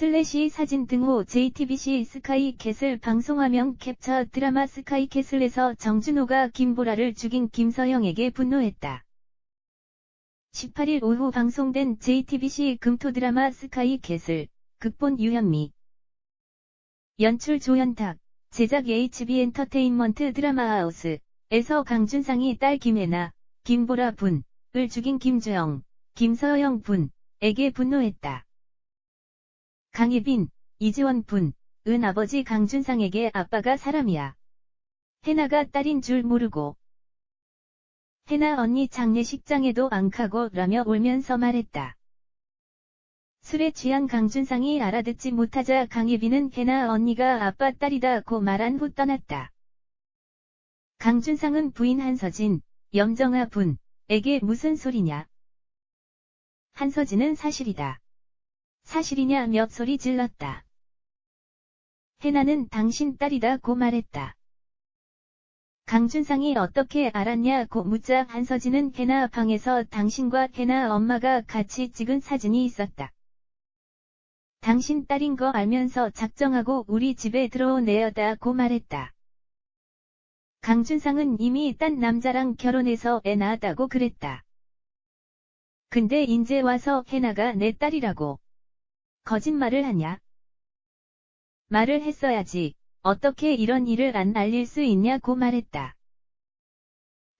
슬래시 사진 등호 JTBC 스카이 캐슬 방송화면 캡처 드라마 스카이 캐슬에서 정준호가 김보라를 죽인 김서영에게 분노했다. 18일 오후 방송된 JTBC 금토 드라마 스카이 캐슬, 극본 유현미, 연출 조현탁, 제작 HB 엔터테인먼트 드라마 하우스에서 강준상이 딸 김혜나, 김보라 분을 죽인 김주영, 김서영 분에게 분노했다. 강예빈, 이지원 분, 은 아버지 강준상에게 아빠가 사람이야. 해나가 딸인 줄 모르고. 해나 언니 장례식장에도 안 가고 라며 울면서 말했다. 술에 취한 강준상이 알아듣지 못하자 강예빈은 해나 언니가 아빠 딸이다고 말한 후 떠났다. 강준상은 부인 한서진, 염정아 분 에게 무슨 소리냐. 한서진은 사실이다. 사실이냐 몇 소리 질렀다. 해나는 당신 딸이다고 말했다. 강준상이 어떻게 알았냐고 묻자 한서진은 해나 방에서 당신과 해나 엄마가 같이 찍은 사진이 있었다. 당신 딸인 거 알면서 작정하고 우리 집에 들어오내어다고 말했다. 강준상은 이미 딴 남자랑 결혼해서 애 낳았다고 그랬다. 근데 인제 와서 해나가 내 딸이라고. 거짓말을 하냐? 말을 했어야지. 어떻게 이런 일을 안 알릴 수 있냐고 말했다.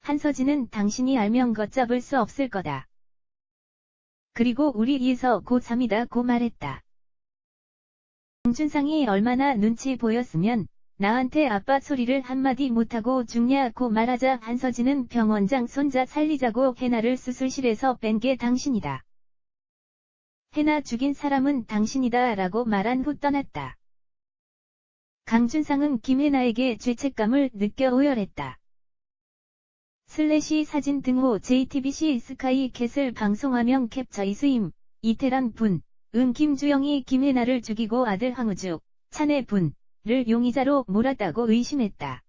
한서진은 당신이 알면 걷잡을 수 없을 거다. 그리고 우리 이서 고3이다 고 말했다. 정준상이 얼마나 눈치 보였으면 나한테 아빠 소리를 한마디 못하고 죽냐고 말하자 한서진은 병원장 손자 살리자고 해나를 수술실에서 뺀 게 당신이다. 해나 죽인 사람은 당신이다 라고 말한 후 떠났다. 강준상은 김혜나에게 죄책감을 느껴 오열했다. 슬래시 사진 등호 JTBC 스카이 캐슬 방송화면 캡처 이수임, 이태란 분, 은 김주영이 김혜나를 죽이고 아들 황우주, 찬혜 분을 용의자로 몰았다고 의심했다.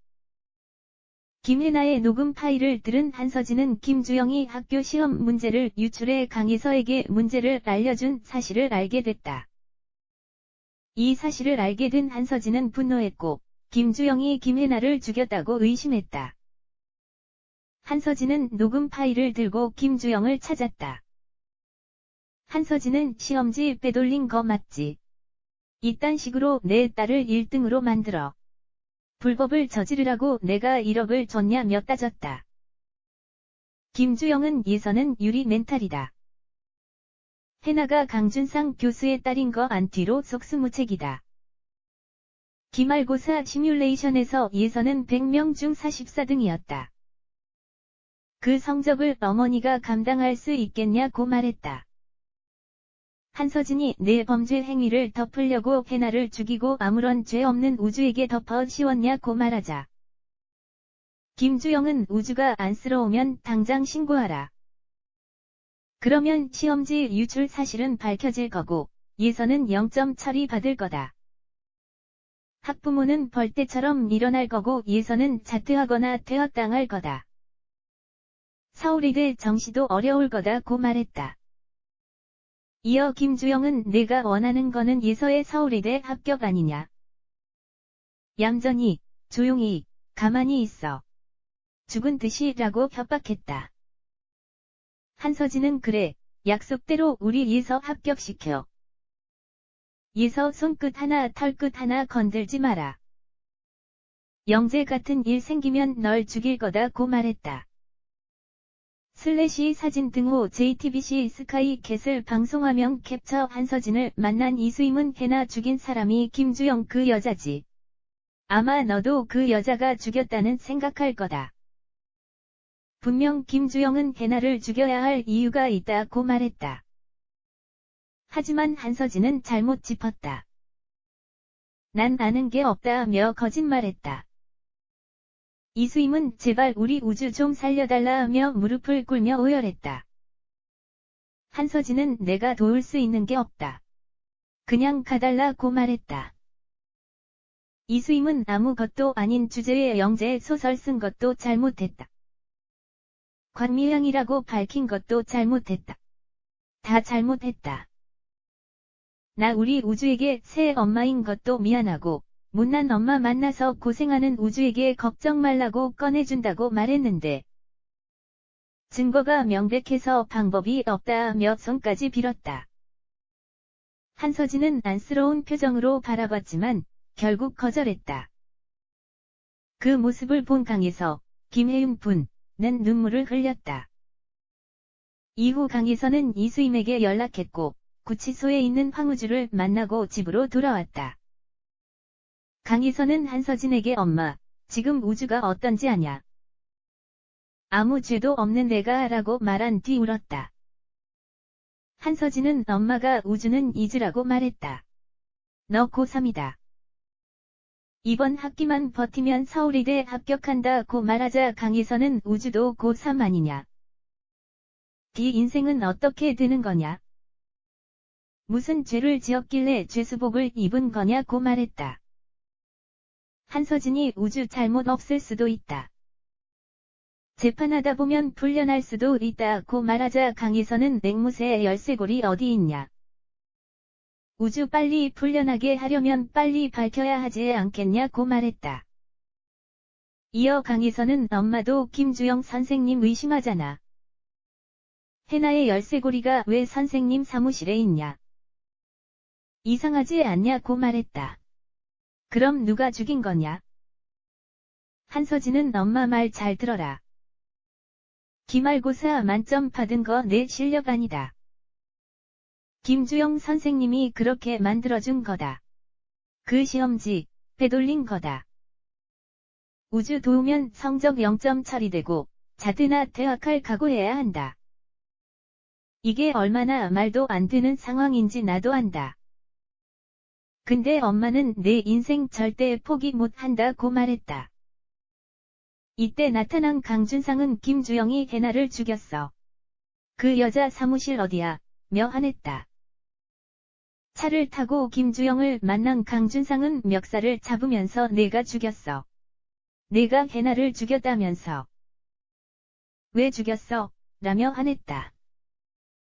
김혜나의 녹음 파일을 들은 한서진은 김주영이 학교 시험 문제를 유출해 강희서에게 문제를 알려준 사실을 알게 됐다. 이 사실을 알게 된 한서진은 분노했고 김주영이 김혜나를 죽였다고 의심했다. 한서진은 녹음 파일을 들고 김주영을 찾았다. 한서진은 시험지 빼돌린 거 맞지? 이딴 식으로 내 딸을 1등으로 만들어. 불법을 저지르라고 내가 1억을 줬냐 몇 따졌다. 김주영은 예선은 유리 멘탈이다. 해나가 강준상 교수의 딸인 거 안뒤로 속수무책이다. 기말고사 시뮬레이션에서 예선은 100명 중 44등이었다. 그 성적을 어머니가 감당할 수 있겠냐고 말했다. 한서진이 내 범죄 행위를 덮으려고 해나를 죽이고 아무런 죄 없는 우주에게 덮어 씌웠냐고 말하자. 김주영은 우주가 안쓰러우면 당장 신고하라. 그러면 시험지 유출 사실은 밝혀질 거고 예선은 0점 처리 받을 거다. 학부모는 벌떼처럼 일어날 거고 예선은 자퇴하거나 퇴학당할 거다. 서울이대 정시도 어려울 거다고 말했다. 이어 김주영은 내가 원하는 거는 예서의 서울이대 합격 아니냐. 얌전히, 조용히, 가만히 있어. 죽은 듯이 라고 협박했다. 한서진은 그래, 약속대로 우리 예서 합격시켜. 예서 손끝 하나 털끝 하나 건들지 마라. 영재 같은 일 생기면 널 죽일 거다 고 말했다. 슬래시 사진 등호 JTBC 스카이 캣을 방송화면 캡처 한서진을 만난 이수임은 해나 죽인 사람이 김주영 그 여자지. 아마 너도 그 여자가 죽였다는 생각할 거다. 분명 김주영은 해나를 죽여야 할 이유가 있다고 말했다. 하지만 한서진은 잘못 짚었다. 난 아는 게 없다며 거짓말했다. 이수임은 제발 우리 우주 좀 살려달라 하며 무릎을 꿇며 오열했다. 한서진은 내가 도울 수 있는 게 없다. 그냥 가달라고 말했다. 이수임은 아무것도 아닌 주제의 영재 소설 쓴 것도 잘못했다. 관미향이라고 밝힌 것도 잘못했다. 다 잘못했다. 나 우리 우주에게 새 엄마인 것도 미안하고 못난 엄마 만나서 고생하는 우주에게 걱정 말라고 꺼내준다고 말했는데 증거가 명백해서 방법이 없다며 손까지 빌었다. 한서진은 안쓰러운 표정으로 바라봤지만 결국 거절했다. 그 모습을 본 강에서 김혜윤 분는 눈물을 흘렸다. 이후 강에서는 이수임에게 연락했고 구치소에 있는 황우주를 만나고 집으로 돌아왔다. 강희선은 한서진에게 엄마, 지금 우주가 어떤지 아냐? 아무 죄도 없는 내가 라고 말한 뒤 울었다. 한서진은 엄마가 우주는 잊으라고 말했다. 너 고3이다. 이번 학기만 버티면 서울이대 합격한다 고 말하자 강희선은 우주도 고3 아니냐. 네 인생은 어떻게 되는 거냐? 무슨 죄를 지었길래 죄수복을 입은 거냐고 말했다. 한서진이 우주 잘못 없을 수도 있다. 재판하다 보면 풀려날 수도 있다고 말하자 강희선은 맹무새의 열쇠고리 어디 있냐. 우주 빨리 풀려나게 하려면 빨리 밝혀야 하지 않겠냐고 말했다. 이어 강희선은 엄마도 김주영 선생님 의심하잖아. 해나의 열쇠고리가 왜 선생님 사무실에 있냐. 이상하지 않냐고 말했다. 그럼 누가 죽인 거냐? 한서진은 엄마 말 잘 들어라. 기말고사 만점 받은 거 내 실력 아니다. 김주영 선생님이 그렇게 만들어준 거다. 그 시험지, 빼돌린 거다. 우주 도우면 성적 0점 처리되고, 자드나 퇴학할 각오해야 한다. 이게 얼마나 말도 안 되는 상황인지 나도 안다. 근데 엄마는 내 인생 절대 포기 못 한다고 말했다. 이때 나타난 강준상은 김주영이 해나를 죽였어. 그 여자 사무실 어디야? 며 화냈다. 차를 타고 김주영을 만난 강준상은 멱살을 잡으면서 내가 죽였어. 내가 해나를 죽였다면서. 왜 죽였어? 라며 화냈다.